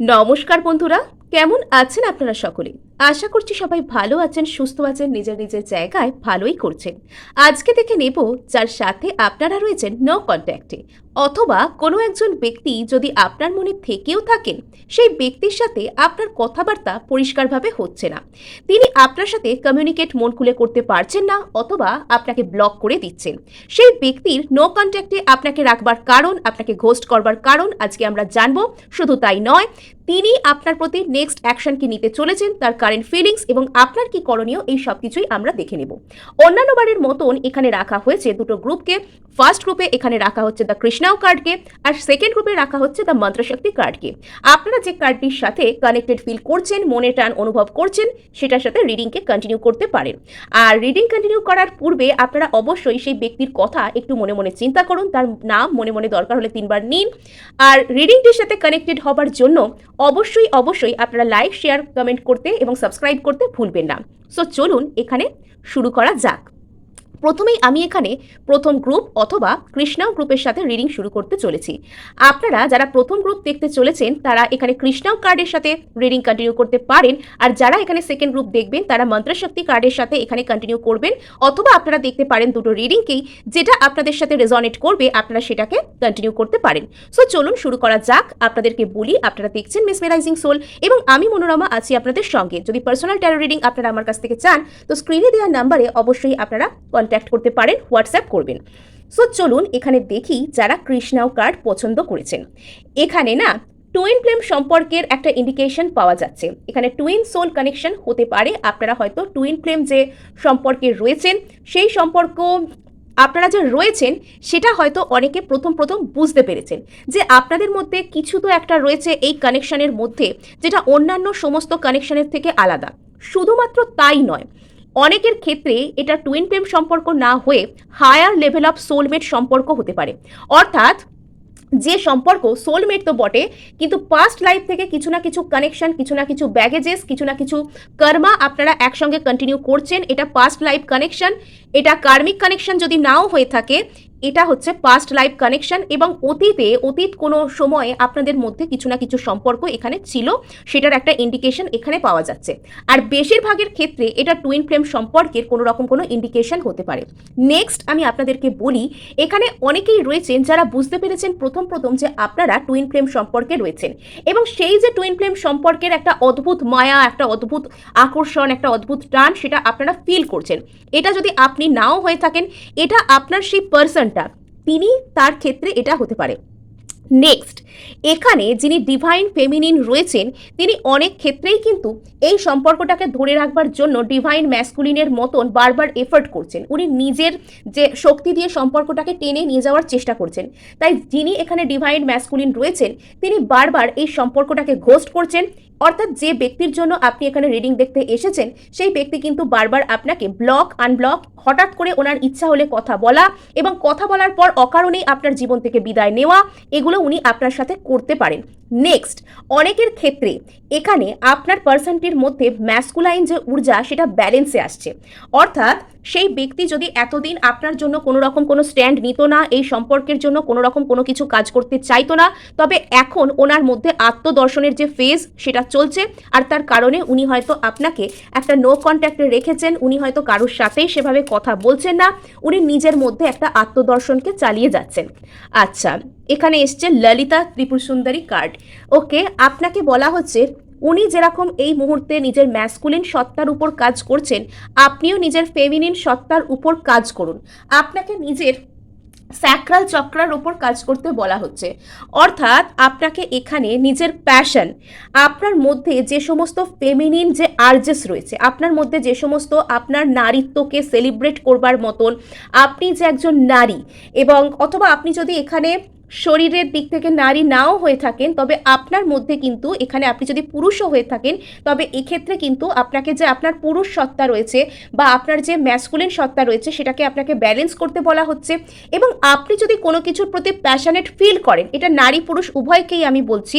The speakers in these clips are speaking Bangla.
নমস্কার বন্ধুরা কেমন আছেন আপনারা সকলে আশা করছি সবাই ভালো আছেন, সুস্থ আছেন, নিজের নিজের জায়গায় ভালোই করছেন। আজকে দেখে নেব যার সাথে আপনারা রয়েছেন নো কন্ট্যাক্টে অথবা কোনো একজন ব্যক্তি যদি আপনার মনে থেকেও থাকেন, সেই ব্যক্তির সাথে আপনার কথাবার্তা পরিষ্কারভাবে হচ্ছে না। তিনি আপনার সাথে কমিউনিকেট মন খুলে করতে পারছেন না অথবা আপনাকে ব্লক করে দিচ্ছেন। সেই ব্যক্তির নো কন্ট্যাক্টে আপনাকে রাখবার কারণ, আপনাকে ঘোস্ট করবার কারণ আজকে আমরা জানব। শুধু তাই নয়, তিনি আপনার প্রতি নেক্সট অ্যাকশন কি নিতে চলেছেন, তার কারেন্ট ফিলিংস এবং আপনার কি করণীয় এই সব কিছুই আমরা দেখে নেব। অন্যান্য বারের মতন এখানে রাখা হয়েছে দুটো গ্রুপকে ফার্স্ট গ্রুপে এখানে রাখা হচ্ছে দ্য কৃষ্ণাও কার্ডকে আর সেকেন্ড গ্রুপে রাখা হচ্ছে দ্য মন্ত্রশক্তি কার্ডকে আপনারা যে কার্ডটির সাথে কানেক্টেড ফিল করছেন, মনে টান অনুভব করছেন, সেটার সাথে রিডিংকে কন্টিনিউ করতে পারেন। আর রিডিং কন্টিনিউ করার পূর্বে আপনারা অবশ্যই সেই ব্যক্তির কথা একটু মনে মনে চিন্তা করুন, তার নাম মনে মনে দরকার হলে তিনবার নিন। আর রিডিংটির সাথে কানেক্টেড হবার জন্য অবশ্যই অবশ্যই আপনারা লাইক শেয়ার কমেন্ট করতে এবং সাবস্ক্রাইব করতে ভুলবেন না। সো চলুন এখানে শুরু করা যাক। প্রথমেই আমি এখানে প্রথম গ্রুপ অথবা কৃষ্ণাও গ্রুপের সাথে রিডিং শুরু করতে চলেছি। আপনারা যারা প্রথম গ্রুপ দেখতে চলেছেন, তারা এখানে কৃষ্ণাও কার্ডের সাথে রিডিং কন্টিনিউ করতে পারেন, আর যারা এখানে সেকেন্ড গ্রুপ দেখবেন, তারা মন্ত্রশক্তি কার্ডের সাথে এখানে কন্টিনিউ করবেন, অথবা আপনারা দেখতে পারেন দুটো রিডিংকেই যেটা আপনাদের সাথে রেজনেট করবে, আপনারা সেটাকে কন্টিনিউ করতে পারেন। সো চলুন শুরু করা যাক, আপনাদেরকে বলি, আপনারা দেখছেন মিসমেরাইজিং সোল এবং আমি মনোরমা আছি আপনাদের সঙ্গে। যদি পার্সোনাল ট্যারো রিডিং আপনারা আমার কাছ থেকে চান, তো স্ক্রিনে দেওয়া নাম্বারে অবশ্যই আপনারা কন্ট্যাক্ট করতে পারেন হোয়াটসঅ্যাপ করবেন। সো চলুন এখানে দেখি যারা কৃষ্ণাও কার্ড পছন্দ করেছেন। এখানে না টুইন ফ্লেম সম্পর্কের একটা ইন্ডিকেশন পাওয়া যাচ্ছে। এখানে টুইন সোল কানেকশন হতে পারে। আপনারা হয়তো টুইন ফ্লেম যে সম্পর্কে রয়েছেন, সেই সম্পর্ক আপনারা যে রয়েছেন, সেটা হয়তো অনেকে প্রথম প্রথম বুঝতে পেরেছেন। যে আপনাদের মধ্যে কিছু তো একটা রয়েছে এই কানেকশনের মধ্যে, যেটা অন্যান্য সমস্ত কানেকশনের থেকে আলাদা। শুধুমাত্র তাই নয় অনেকের ক্ষেত্রে এটা টুইন প্রেম সম্পর্ক না হয়ে হায়ার লেভেল অফ সোলমেট সম্পর্ক হতে পারে। অর্থাৎ যে সম্পর্ক সোলমেট তো বটে, কিন্তু পাস্ট লাইফ থেকে কিছু না কিছু কানেকশন কিছু না কিছু ব্যাগেজেস কিছু না কিছু কর্মা আপনারা একসঙ্গে কন্টিনিউ করছেন, এটা পাস্ট লাইফ কানেকশন এটা কার্মিক কানেকশন যদি নাও হয়ে থাকে এটা হচ্ছে পাস্ট লাইফ কানেকশন এবং অতীতে, অতীত কোনো সময়ে আপনাদের মধ্যে কিছু না কিছু সম্পর্ক এখানে ছিল, সেটার একটা ইন্ডিকেশন এখানে পাওয়া যাচ্ছে। আর বেশিরভাগের ক্ষেত্রে এটা টুইন ফ্লেম সম্পর্কের কোনো রকম কোনো ইন্ডিকেশন হতে পারে। নেক্সট আমি আপনাদেরকে বলি, এখানে অনেকেই রয়েছেন যারা বুঝতে পেরেছেন প্রথম প্রথম যে আপনারা টুইন ফ্লেম সম্পর্কে রয়েছেন এবং সেই যে টুইন ফ্লেম সম্পর্কের একটা অদ্ভুত মায়া, একটা অদ্ভুত আকর্ষণ, একটা অদ্ভুত টান, সেটা আপনারা ফিল করছেন। এটা যদি আপনি নাও হয়ে থাকেন, এটা আপনার সেই পার্সনটা তিনি তার ক্ষেত্রে এটা হতে পারে। নেক্সট এখানে যিনি ডিভাইন ফেমিনিন রয়েছেন, তিনি অনেক ক্ষেত্রেই কিন্তু এই সম্পর্কটাকে ধরে রাখবার জন্য ডিভাইন ম্যাসকুলিনের মতন বারবার এফোর্ট করছেন। উনি নিজের যে শক্তি দিয়ে সম্পর্কটাকে টেনে নিয়ে যাওয়ার চেষ্টা করছেন। তাই যিনি এখানে ডিভাইন ম্যাসকুলিন রয়েছেন, তিনি বারবার এই সম্পর্কটাকে ঘোস্ট করছেন অর্থাৎ যে ব্যক্তির জন্য আপনি এখানে রিডিং দেখতে এসেছেন, সেই ব্যক্তি কিন্তু বারবার আপনাকে ব্লক আনব্লক হঠাৎ করে ওনার ইচ্ছা হলে কথা বলা এবং কথা বলার পর অকারণেই আপনার জীবন থেকে বিদায় নেওয়া, এগুলো উনি আপনার সাথে করতে পারেন। নেক্সট অনেকের ক্ষেত্রে এখানে আপনার পার্সনটির মধ্যে ম্যাসকুলাইন যে ঊর্জা, সেটা ব্যালেন্সে আসছে। অর্থাৎ সেই ব্যক্তি যদি এতদিন আপনার জন্য কোনো রকম কোনো স্ট্যান্ড নিত না, এই সম্পর্কের জন্য কোনো রকম কোনো কিছু কাজ করতে চাইতো না, তবে এখন ওনার মধ্যে আত্মদর্শনের যে ফেজ সেটা চলছে। আর তার কারণে উনি হয়তো আপনাকে একটা নো কন্ট্যাক্টে রেখেছেন, উনি হয়তো কারোর সাথেই সেভাবে কথা বলছেন না, উনি নিজের মধ্যে একটা আত্মদর্শনকে চালিয়ে যাচ্ছেন। আচ্ছা এখানে এসছে ললিতা ত্রিপুর সুন্দরী কার্ড ওকে আপনাকে বলা হচ্ছে, উনি যেরকম এই মুহূর্তে নিজের ম্যাসকুলিন সত্তার উপর কাজ করছেন, আপনিও নিজের ফেমিনিন সত্তার উপর কাজ করুন। আপনাকে নিজের স্যাক্রাল চক্রার উপর কাজ করতে বলা হচ্ছে। অর্থাৎ আপনাকে এখানে নিজের প্যাশন আপনার মধ্যে যে সমস্ত ফেমিনিন যে আর্জেস রয়েছে, আপনার মধ্যে যে সমস্ত আপনার নারীত্বকে সেলিব্রেট করবার মতন, আপনি যে একজন নারী এবং অথবা আপনি যদি এখানে শরীরের দিক থেকে নারী নাও হয়ে থাকেন, তবে আপনার মধ্যে কিন্তু এখানে আপনি যদি পুরুষও হয়ে থাকেন, তবে এক্ষেত্রে কিন্তু আপনাকে যে আপনার পুরুষ সত্তা রয়েছে বা আপনার যে ম্যাসকুলিন সত্তা রয়েছে সেটাকে আপনাকে ব্যালেন্স করতে বলা হচ্ছে এবং আপনি যদি কোনো কিছুর প্রতি প্যাশানেট ফিল করেন, এটা নারী পুরুষ উভয়কেই আমি বলছি,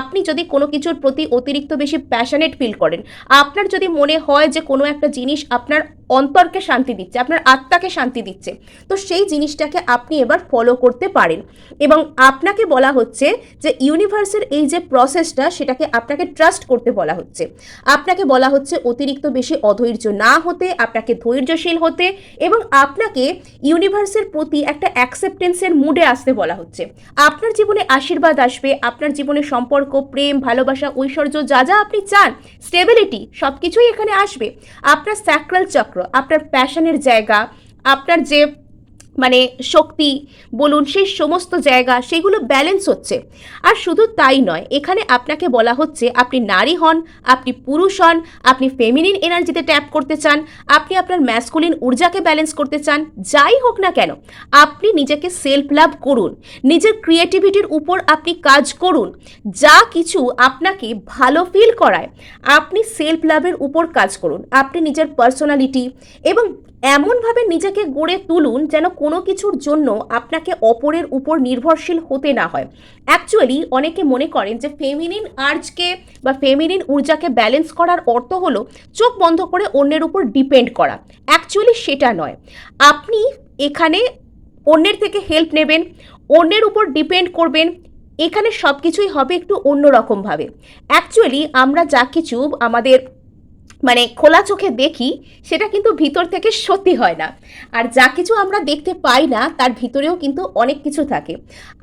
আপনি যদি কোনো কিছুর প্রতি অতিরিক্ত বেশি প্যাশানেট ফিল করেন, আপনার যদি মনে হয় যে কোনো একটা জিনিস আপনার অন্তরকে শান্তি দিচ্ছে, আপনার আত্মাকে শান্তি দিচ্ছে। তো সেই জিনিসটাকে আপনি এবার ফলো করতে পারেন। এবং আপনাকে বলা হচ্ছে যে ইউনিভার্সের এই যে প্রসেসটা সেটাকে আপনাকে ট্রাস্ট করতে বলা হচ্ছে। আপনাকে বলা হচ্ছে অতিরিক্ত বেশি অধৈর্য না হতে, আপনাকে ধৈর্যশীল হতে এবং আপনাকে ইউনিভার্সের প্রতি একটা অ্যাকসেপ্টেন্সের মুডে আসতে বলা হচ্ছে। আপনার জীবনে আশীর্বাদ আসবে, আপনার জীবনে সম্পর্ক, প্রেম, ভালোবাসা, ঐশ্বর্য যা যা আপনি চান স্টেবিলিটি সব কিছুই এখানে আসবে। আপনার স্যাক্রাল চক্র আপনার প্যাশনের জায়গা আপনার যে মানে শক্তি, বলুন, সেই সমস্ত জায়গা, সেগুলো ব্যালেন্স হচ্ছে। আর শুধু তাই নয়, এখানে আপনাকে বলা হচ্ছে আপনি নারী হন, আপনি পুরুষ হন, আপনি ফেমিনিন এনার্জিতে ট্যাপ করতে চান, আপনি আপনার ম্যাসকুলিন ঊর্জাকে ব্যালেন্স করতে চান, যাই হোক না কেন, আপনি নিজেকে সেলফ লাভ করুন, নিজের ক্রিয়েটিভিটির উপর আপনি কাজ করুন, যা কিছু আপনাকে ভালো ফিল করায়, আপনি সেলফ লাভের উপর কাজ করুন, আপনি নিজের পার্সোনালিটি এবং এমনভাবে নিজেকে গড়ে তুলুন যেন কোনো কিছুর জন্য আপনাকে অপরের উপর নির্ভরশীল হতে না হয়। অ্যাকচুয়ালি অনেকে মনে করেন যে ফেমিনিন আর্জকে বা ফেমিনিন ঊর্জাকে ব্যালেন্স করার অর্থ হলো চোখ বন্ধ করে অন্যের উপর ডিপেন্ড করা। অ্যাকচুয়ালি সেটা নয়। আপনি এখানে অন্যের থেকে হেল্প নেবেন, অন্যের উপর ডিপেন্ড করবেন, এখানে সব কিছুই হবে একটু অন্যরকমভাবে। অ্যাকচুয়ালি আমরা যা কিছু আমাদের মানে খোলা চোখে দেখি, সেটা কিন্তু ভিতর থেকে সত্যি হয় না। আর যা কিছু আমরা দেখতে পাই না, তার ভিতরেও কিন্তু অনেক কিছু থাকে।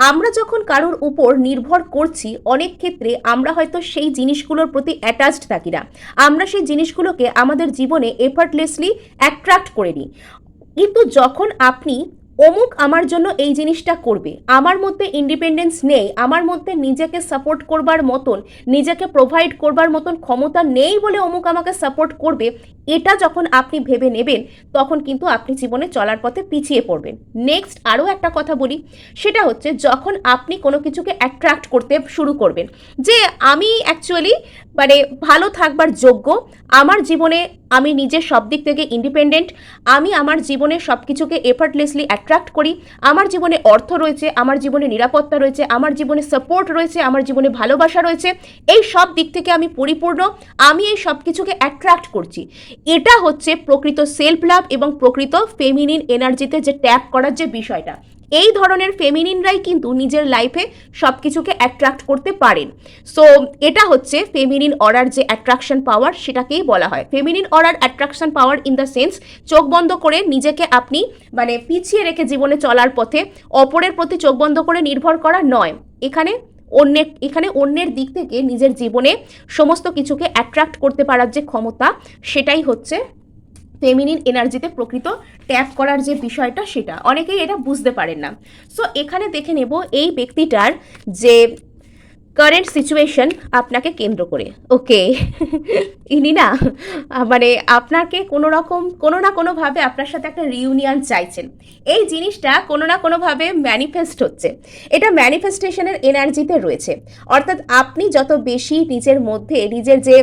আমরা যখন কারোর উপর নির্ভর করছি, অনেক ক্ষেত্রে আমরা হয়তো সেই জিনিসগুলোর প্রতি অ্যাটাচড থাকি না। আমরা সেই জিনিসগুলোকে আমাদের জীবনে এফার্টলেসলি অ্যাট্রাক্ট করে নিই কিন্তু যখন আপনি অমুক আমার জন্য এই জিনিসটা করবে। আমার মধ্যে ইন্ডিপেন্ডেন্স নেই, আমার মধ্যে নিজেকে সাপোর্ট করবার মতন, নিজেকে প্রোভাইড করবার মতন ক্ষমতা নেই বলে অমুক আমাকে সাপোর্ট করবে, এটা যখন আপনি ভেবে নেবেন, তখন কিন্তু আপনি জীবনে চলার পথে পিছিয়ে পড়বেন। নেক্সট আরও একটা কথা বলি, সেটা হচ্ছে যখন আপনি কোনো কিছুকে অ্যাট্রাক্ট করতে শুরু করবেন, যে আমি অ্যাকচুয়ালি মানে ভালো থাকবার যোগ্য আমার জীবনে আমি নিজের সব দিক থেকে ইন্ডিপেন্ডেন্ট আমি আমার জীবনে সব কিছুকে এফার্টলেসলি অ্যাট্রাক্ট করি, আমার জীবনে অর্থ রয়েছে, আমার জীবনে নিরাপত্তা রয়েছে, আমার জীবনে সাপোর্ট রয়েছে, আমার জীবনে ভালোবাসা রয়েছে, এই সব দিক থেকে আমি পরিপূর্ণ, আমি এই সব কিছুকে অ্যাট্রাক্ট করছি। এটা হচ্ছে প্রকৃত সেলফ লাভ এবং প্রকৃত ফেমিনিন এনার্জিতে যে ট্যাপ করার যে বিষয়টা। এই ধরনের ফেমিনিনরাই কিন্তু নিজের লাইফে সব কিছুকে অ্যাট্রাক্ট করতে পারেন। সো এটা হচ্ছে ফেমিনিন অর্ডার যে অ্যাট্রাকশন পাওয়ার সেটাকেই বলা হয়। Feminine order attraction power in the sense চোখ বন্ধ করে নিজেকে আপনি মানে পিছিয়ে রেখে জীবনে চলার পথে অপরের প্রতি চোখ বন্ধ করে নির্ভর করা নয়। এখানে অন্যের এখানে অন্যের দিক থেকে নিজের জীবনে সমস্ত কিছুকে অ্যাট্রাক্ট করতে পারার যে ক্ষমতা, সেটাই হচ্ছে ফেমিনিন এনার্জিতে প্রকৃত ট্যাপ করার যে বিষয়টা সেটা। অনেকেই এটা বুঝতে পারেন না। সো এখানে দেখে নেব এই ব্যক্তিটার যে কারেন্ট সিচুয়েশন আপনাকে কেন্দ্র করে। ওকে ইনি না মানে আপনাকে কোনো রকম, কোনো না কোনোভাবে আপনার সাথে একটা রিউনিয়ন চাইছেন। এই জিনিসটা কোনো না কোনোভাবে ম্যানিফেস্ট হচ্ছে। এটা ম্যানিফেস্টেশনের এনার্জিতে রয়েছে। অর্থাৎ আপনি যত বেশি নিজের মধ্যে, নিজের যে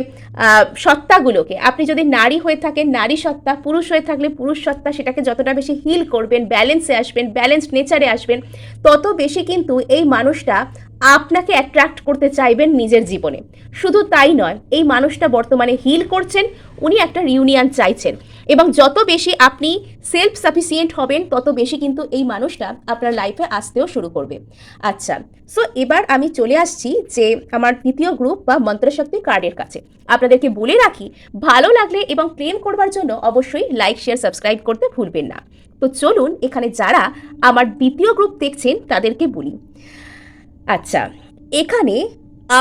সত্তাগুলোকে, আপনি যদি নারী হয়ে থাকেন, নারী সত্তা, পুরুষ হয়ে থাকলে পুরুষ সত্তা সেটাকে যতটা বেশি হিল করবেন ব্যালেন্সে আসবেন ব্যালেন্সড নেচারে আসবেন, তত বেশি কিন্তু এই মানুষটা আপনাকে অ্যাট্রাক্ট করতে চাইবেন নিজের জীবনে। শুধু তাই নয়, এই মানুষটা বর্তমানে হিল করছেন, উনি একটা রিউনিয়ন চাইছেন। এবং যত বেশি আপনি সেলফ সাফিসিয়েন্ট হবেন, তত বেশি কিন্তু এই মানুষটা আপনার লাইফে আসতেও শুরু করবে। আচ্ছা সো এবার আমি চলে আসছি যে আমার দ্বিতীয় গ্রুপ বা মন্ত্রশক্তি কার্ডের কাছে। আপনাদেরকে বলে রাখি, ভালো লাগলে এবং ক্লেম করবার জন্য অবশ্যই লাইক শেয়ার সাবস্ক্রাইব করতে ভুলবেন না। তো চলুন এখানে যারা আমার দ্বিতীয় গ্রুপ দেখছেন, তাদেরকে বলি। আচ্ছা এখানে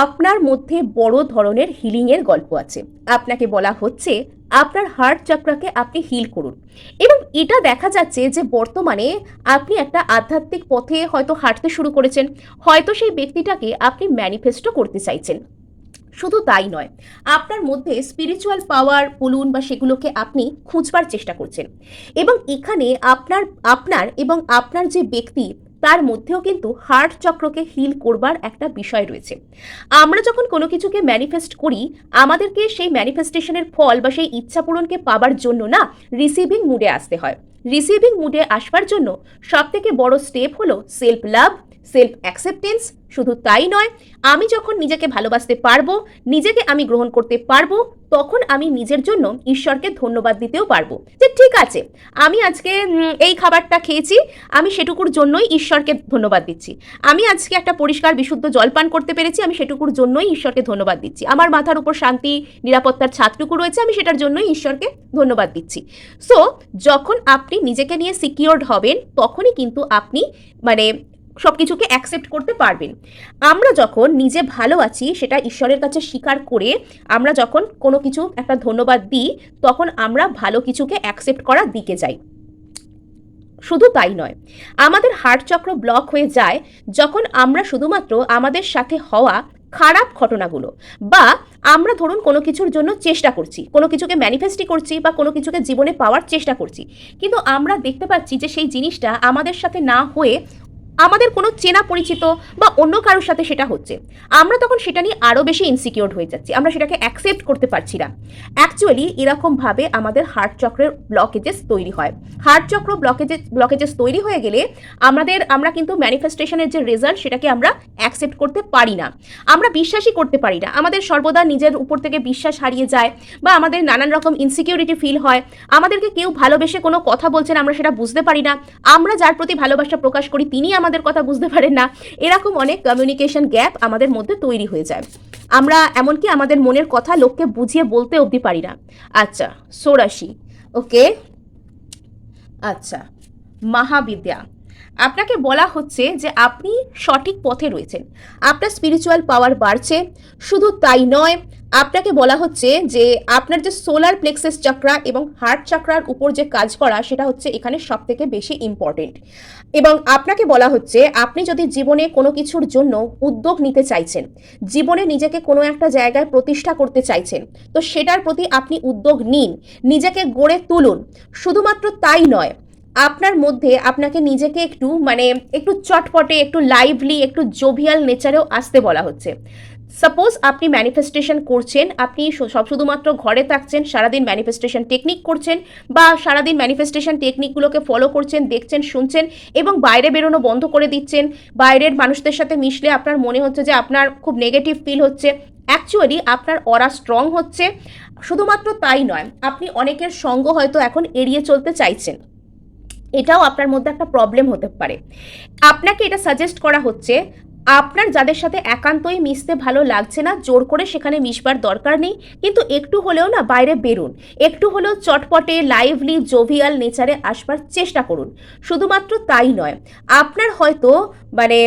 আপনার মধ্যে বড় ধরনের হিলিংয়ের গল্প আছে। আপনাকে বলা হচ্ছে আপনার হার্ট চক্রাকে আপনি হিল করুন। এবং এটা দেখা যাচ্ছে যে বর্তমানে আপনি একটা আধ্যাত্মিক পথে হয়তো হাঁটতে শুরু করেছেন, হয়তো সেই ব্যক্তিটাকে আপনি ম্যানিফেস্টো করতে চাইছেন। শুধু তাই নয়, আপনার মধ্যে স্পিরিচুয়াল পাওয়ার বলুন বা সেগুলোকে আপনি খুঁজবার চেষ্টা করছেন। এবং এখানে আপনার আপনার এবং আপনার যে ব্যক্তি তার মধ্যেও কিন্তু হার্ট চক্রকে হিল করবার একটা বিষয় রয়েছে। আমরা যখন কোনো কিছুকে ম্যানিফেস্ট করি, আমাদেরকে সেই ম্যানিফেস্টেশনের ফল বা সেই ইচ্ছা পূরণকে পাবার জন্য না রিসিভিং মুডে আসতে হয়। রিসিভিং মুডে আসবার জন্য সবথেকে বড় স্টেপ হলো সেলফ লাভ সেলফ অ্যাকসেপ্টেন্স, শুধু তাই নয়, আমি যখন নিজেকে ভালোবাসতে পারব, নিজেকে আমি গ্রহণ করতে পারব, তখন আমি নিজের জন্য ঈশ্বরকে ধন্যবাদ দিতেও পারব। যে ঠিক আছে, আমি আজকে এই খাবারটা খেয়েছি, আমি সেটুকুর জন্যই ঈশ্বরকে ধন্যবাদ দিচ্ছি। আমি আজকে একটা পরিষ্কার, বিশুদ্ধ জল পান করতে পেরেছি, আমি সেটুকুর জন্যই ঈশ্বরকে ধন্যবাদ দিচ্ছি। আমার মাথার উপর শান্তি, নিরাপত্তার ছাদটুকু রয়েছে, আমি সেটার জন্যই ঈশ্বরকে ধন্যবাদ দিচ্ছি। সো যখন আপনি নিজেকে নিয়ে সিকিওরড হবেন, তখনই কিন্তু আপনি মানে সব কিছুকে অ্যাকসেপ্ট করতে পারবেন। আমরা যখন নিজে ভালো আছি, সেটা ঈশ্বরের কাছে স্বীকার করে আমরা যখন কোনো কিছু একটা ধন্যবাদ দিই, তখন আমরা ভালো কিছুকে অ্যাকসেপ্ট করার দিকে যাই। শুধু তাই নয়, আমাদের হার্ট চক্র ব্লক হয়ে যায় যখন আমরা শুধুমাত্র আমাদের সাথে হওয়া খারাপ ঘটনাগুলো বা আমরা ধরুন কোনো কিছুর জন্য চেষ্টা করছি, কোনো কিছুকে ম্যানিফেস্টই করছি বা কোনো কিছুকে জীবনে পাওয়ার চেষ্টা করছি। কিন্তু আমরা দেখতে পাচ্ছি যে সেই জিনিসটা আমাদের সাথে না হয়ে আমাদের কোনো চেনা পরিচিত বা অন্য কারোর সাথে সেটা হচ্ছে। আমরা তখন সেটা নিয়ে আরও বেশি ইনসিকিওর হয়ে যাচ্ছি। আমরা সেটাকে অ্যাকসেপ্ট করতে পারছি না। অ্যাকচুয়ালি এরকমভাবে আমাদের হার্ট চক্রের ব্লকেজেস তৈরি হয়। হার্ট চক্র ব্লকেজেস ব্লকেজেস তৈরি হয়ে গেলে আমাদের, আমরা কিন্তু ম্যানিফেস্টেশনের যে রেজাল্ট সেটাকে আমরা অ্যাকসেপ্ট করতে পারি না। আমরা বিশ্বাসই করতে পারি না। আমাদের সর্বদা নিজের উপর থেকে বিশ্বাস হারিয়ে যায় বা আমাদের নানান রকম ইনসিকিউরিটি ফিল হয়। আমাদেরকে কেউ ভালোবেসে কোনো কথা বলছেন আমরা সেটা বুঝতে পারি না। আমরা যার প্রতি ভালোবাসা প্রকাশ করি তিনি আমাদের কথা বুঝতে পারেন না। এরকম অনেক কমিউনিকেশন গ্যাপ আমাদের মধ্যে তৈরি হয়ে যায়। আমরা এমনকি আমাদের মনের কথা লোককে বুঝিয়ে বলতে অবধি পারি না। আচ্ছা সোরাশি। ওকে। আচ্ছা মহাবিদ্যা। আপনাকে বলা হচ্ছে যে আপনি সঠিক পথে রয়েছেন। আপনার স্পিরিচুয়াল পাওয়ার বাড়ছে। শুধু তাই নয় আপনাকে বলা হচ্ছে যে আপনার যে সোলার প্লেক্সেস চক্রা এবং হার্ট চক্রার উপর যে কাজ করা, সেটা হচ্ছে এখানে সব থেকে বেশি ইম্পর্টেন্ট এবং আপনাকে বলা হচ্ছে, আপনি যদি জীবনে কোনো কিছুর জন্য উদ্যোগ নিতে চাইছেন, জীবনে নিজেকে কোনো একটা জায়গায় প্রতিষ্ঠা করতে চাইছেন, তো সেটার প্রতি আপনি উদ্যোগ নিন, নিজেকে গড়ে তুলুন। শুধুমাত্র তাই নয়, আপনার মধ্যে আপনাকে নিজেকে একটু মানে একটু চটপটে, একটু লাইভলি একটু জোভিয়াল নেচারেও আসতে বলা হচ্ছে। সাপোজ আপনি ম্যানিফেস্টেশন করছেন, আপনি সব শুধুমাত্র ঘরে থাকছেন, সারাদিন ম্যানিফেস্টেশন টেকনিক করছেন বা সারাদিন ম্যানিফেস্টেশন টেকনিকগুলোকে ফলো করছেন, দেখছেন, শুনছেন এবং বাইরে বেরোনো বন্ধ করে দিচ্ছেন, বাইরের মানুষদের সাথে মিশলে আপনার মনে হচ্ছে যে আপনার খুব নেগেটিভ ফিল হচ্ছে। অ্যাকচুয়ালি আপনার অরা স্ট্রং হচ্ছে। শুধুমাত্র তাই নয়, আপনি অনেকের সঙ্গ হয়তো এখন এড়িয়ে চলতে চাইছেন। এটাও আপনার মধ্যে একটা প্রবলেম হতে পারে। আপনাকে এটা সাজেস্ট করা হচ্ছে আপনার যাদের সাথে একান্তই মিশতে ভালো লাগছে না, জোর করে সেখানে মিশবার দরকার নেই। কিন্তু একটু হলেও না বাইরে বেরুন। একটু হলেও চটপটে লাইভলি জোভিয়াল নেচারে আসবার চেষ্টা করুন। শুধুমাত্র তাই নয়, আপনার হয়তো মানে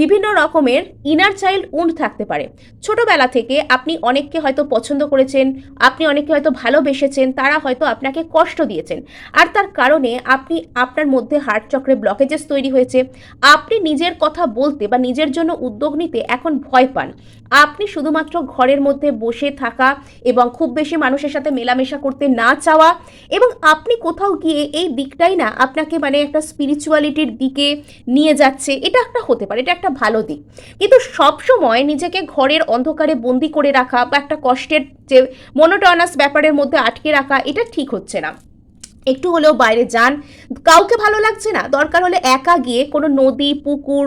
বিভিন্ন রকমের ইনার চাইল্ড উন্ড থাকতে পারে। ছোটবেলা থেকে আপনি অনেককে হয়তো পছন্দ করেছেন, আপনি অনেককে হয়তো ভালোবেসেছেন, তারা হয়তো আপনাকে কষ্ট দিয়েছেন। আর তার কারণে আপনি, আপনার মধ্যে হার্ট চক্রে ব্লকেজেস তৈরি হয়েছে। আপনি নিজের কথা বলতে বা নিজের জন্য উদ্যোগ নিতে এখন ভয় পান। আপনি শুধুমাত্র ঘরের মধ্যে বসে থাকা এবং খুব বেশি মানুষের সাথে মেলামেশা করতে না চাওয়া এবং আপনি কোথাও গিয়ে এই দিকটাই না আপনাকে মানে একটা স্পিরিচুয়ালিটির দিকে নিয়ে যাচ্ছে, এটা একটা হতে পারে, এটা একটা ভালো দিক। কিন্তু সব সময় নিজেকে ঘরের অন্ধকারে বন্দি করে রাখা বা একটা কষ্টের যে মনোটনাস ব্যাপারের মধ্যে আটকে রাখা, এটা ঠিক হচ্ছে না। একটু হলেও বাইরে যান। কাউকে ভালো লাগছে না। দরকার হলে একা গিয়ে কোনো নদী, পুকুর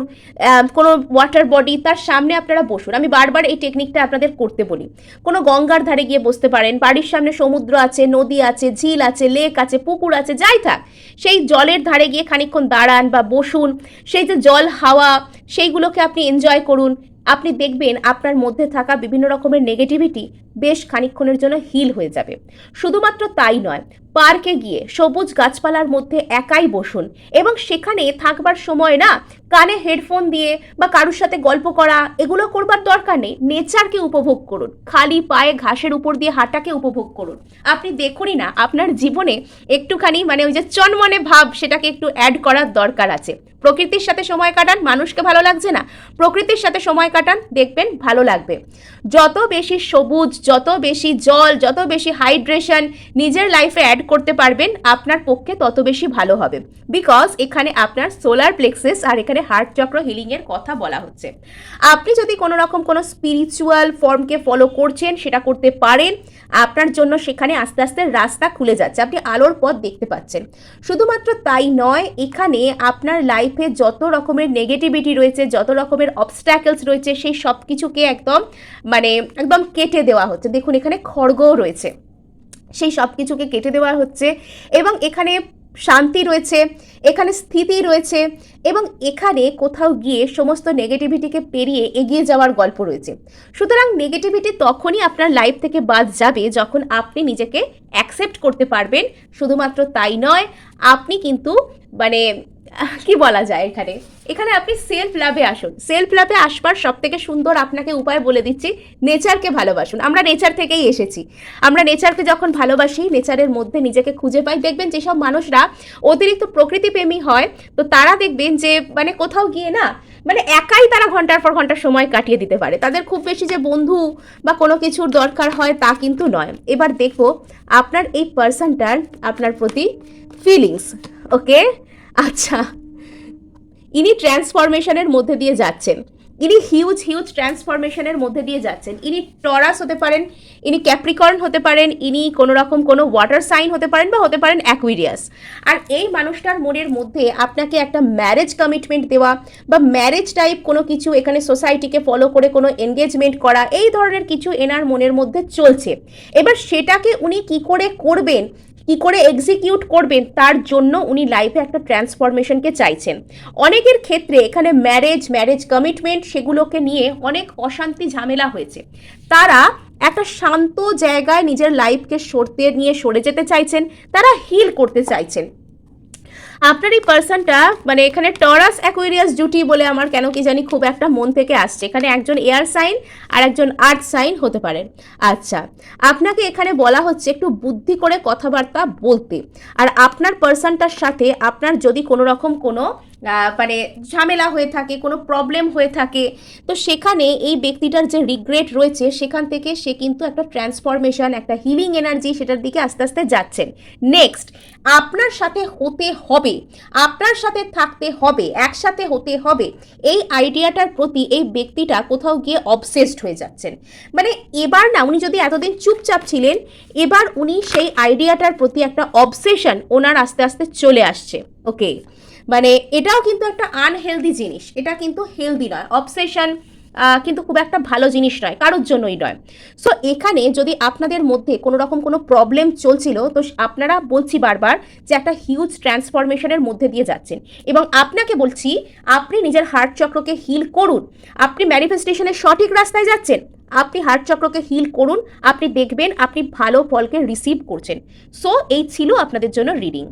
কোনো ওয়াটার বডি তার সামনে আপনারা বসুন। আমি বারবার এই টেকনিকটা আপনাদের করতে বলি। কোনো গঙ্গার ধারে গিয়ে বসতে পারেন। বাড়ির সামনে সমুদ্র আছে, নদী আছে, ঝিল আছে লেক আছে, পুকুর আছে, যাই থাক। সেই জলের ধারে গিয়ে খানিকক্ষণ দাঁড়ান বা বসুন। সেই যে জল, হাওয়া, সেইগুলোকে আপনি এনজয় করুন। আপনি দেখবেন আপনার মধ্যে থাকা বিভিন্ন রকমের নেগেটিভিটি বেশ খানিকক্ষণের জন্য হিল হয়ে যাবে। শুধুমাত্র তাই নয়, পার্কে গিয়ে সবুজ গাছপালার মধ্যে একাই বসুন এবং সেখানে থাকবার সময় না, কানে হেডফোন দিয়ে বা কারুর সাথে গল্প করা, এগুলো করবার দরকার নেই। নেচারকে উপভোগ করুন। খালি পায়ে ঘাসের উপর দিয়ে হাঁটাকে উপভোগ করুন। আপনি দেখুনই না, আপনার জীবনে একটুখানি মানে ওই যে চনমনে ভাব, সেটাকে একটু অ্যাড করার দরকার আছে। প্রকৃতির সাথে সময় কাটান, মানুষকে ভালো লাগছে না। প্রকৃতির সাথে সময় কাটান, দেখবেন ভালো লাগবে। যত বেশি সবুজ যত বেশি জল, যত বেশি হাইড্রেশন নিজের লাইফে অ্যাড করতে পারবেন, আপনার পক্ষে তত বেশি ভালো হবে। বিকজ এখানে আপনার সোলার প্লেক্সেস আর এখানে হার্ট চক্র হিলিংয়ের কথা বলা হচ্ছে। আপনি যদি কোনো রকম কোনো স্পিরিচুয়াল ফর্মকে ফলো করছেন, সেটা করতে পারেন। আপনার জন্য সেখানে আস্তে আস্তে রাস্তা খুলে যাচ্ছে। আপনি আলোর পথ দেখতে পাচ্ছেন। শুধুমাত্র তাই নয়, এখানে আপনার লাইফে যত রকমের নেগেটিভিটি রয়েছে, যত রকমের অবস্ট্যাকেলস রয়েছে, সেই সব কিছুকে একদম মানে একদম কেটে দেওয়া হচ্ছে। দেখুন, এখানে খড়গও রয়েছে। সেই সব কিছুকে কেটে দেওয়া হচ্ছে এবং এখানে শান্তি রয়েছে, এখানে স্থিতি রয়েছে এবং এখানে কোথাও গিয়ে সমস্ত নেগেটিভিটিকে পেরিয়ে এগিয়ে যাওয়ার গল্প রয়েছে। সুতরাং নেগেটিভিটি তখনই আপনার লাইফ থেকে বাদ যাবে যখন আপনি নিজেকে অ্যাকসেপ্ট করতে পারবেন। শুধুমাত্র তাই নয়, আপনি কিন্তু মানে কি বলা যায় এখানে? এখানে আপনি সেলফ লাভে আসুন। সেলফ লাভে আসবার সব থেকে সুন্দর আপনাকে উপায় বলে দিচ্ছি নেচারকে ভালোবাসুন। আমরা নেচার থেকেই এসেছি। আমরা নেচারকে যখন ভালোবাসি নেচারের মধ্যে নিজেকে খুঁজে পাই। দেখবেন যেসব মানুষরা অতিরিক্ত প্রকৃতিপ্রেমী হয়, তো তারা দেখবেন যে মানে কোথাও গিয়ে না মানে একাই তারা ঘণ্টার পর ঘণ্টা সময় কাটিয়ে দিতে পারে। তাদের খুব বেশি যে বন্ধু বা কোনো কিছুর দরকার হয় তা কিন্তু নয়। এবার দেখো আপনার এই পার্সনটার আপনার প্রতি ফিলিংস ওকে আচ্ছা। ইনি ট্রান্সফরমেশনের মধ্যে দিয়ে যাচ্ছেন। ইনি হিউজ হিউজ ট্রান্সফরমেশনের মধ্যে দিয়ে যাচ্ছেন। ইনি টরাস হতে পারেন, ইনি ক্যাপ্রিকর্ন হতে পারেন, ইনি কোনো রকম কোনো ওয়াটার সাইন হতে পারেন বা হতে পারেন অ্যাকুইরিয়াস। আর এই মানুষটার মনের মধ্যে আপনাকে একটা ম্যারেজ কমিটমেন্ট দেওয়া বা ম্যারেজ টাইপ কোনো কিছু এখানে সোসাইটিকে ফলো করে কোনো এনগেজমেন্ট করা, এই ধরনের কিছু এনার মনের মধ্যে চলছে। এবার সেটাকে উনি কি করে করবেন কি করে এক্সিকিউট করবেন, তার জন্য উনি লাইফে একটা ট্রান্সফরমেশনকে চাইছেন। অনেকের ক্ষেত্রে এখানে ম্যারেজ ম্যারেজ কমিটমেন্ট সেগুলোকে নিয়ে অনেক অশান্তি, ঝামেলা হয়েছে। তারা একটা শান্ত জায়গায় নিজের লাইফকে সরতে নিয়ে সরে যেতে চাইছেন, তারা হিল করতে চাইছেন। আপনার এই পার্সনটা মানে এখানে টরাস অ্যাকুইরিয়াস জুটি বলে আমার কেন কি জানি খুব একটা মন থেকে আসছে। এখানে একজন এয়ার সাইন আর একজন আর্থ সাইন হতে পারে। আচ্ছা আপনাকে এখানে বলা হচ্ছে একটু বুদ্ধি করে কথাবার্তা বলতে। আর আপনার পার্সনটার সাথে আপনার যদি কোনো রকম কোনো মানে ঝামেলা হয়ে থাকে, কোনো প্রবলেম হয়ে থাকে। তো সেখানে এই ব্যক্তিটার যে রিগ্রেট রয়েছে, সেখান থেকে সে কিন্তু একটা ট্রান্সফরমেশন একটা হিলিং এনার্জি সেটার দিকে আস্তে আস্তে যাচ্ছেন। নেক্সট আপনার সাথে হতে হবে, আপনার সাথে থাকতে হবে, একসাথে হতে হবে। এই আইডিয়াটার প্রতি এই ব্যক্তিটা কোথাও গিয়ে অবসেসড হয়ে যাচ্ছেন। মানে এবার না, উনি যদি এতদিন চুপচাপ ছিলেন, এবার উনি সেই আইডিয়াটার প্রতি একটা অবসেশন ওনার আস্তে আস্তে চলে আসছে। ওকে মানে এটাও কিন্তু একটা আনহেলদি জিনিস। এটা কিন্তু হেলদি নয়। অবসেশন কিন্তু খুব একটা ভালো জিনিস নয়। কারোর জন্যই নয়। সো এখানে যদি আপনাদের মধ্যে কোনো রকম কোনো প্রবলেম চলছিল, তো আপনারা বলছি বারবার যে একটা হিউজ ট্রান্সফরমেশনের মধ্যে দিয়ে যাচ্ছেন। এবং আপনাকে বলছি, আপনি নিজের হার্ট চক্রকে হিল করুন। আপনি ম্যানিফেস্টেশনের সঠিক রাস্তায় যাচ্ছেন। আপনি হার্ট চক্রকে হিল করুন। আপনি দেখবেন আপনি ভালো ফলকে রিসিভ করছেন। সো এই ছিল আপনাদের জন্য রিডিং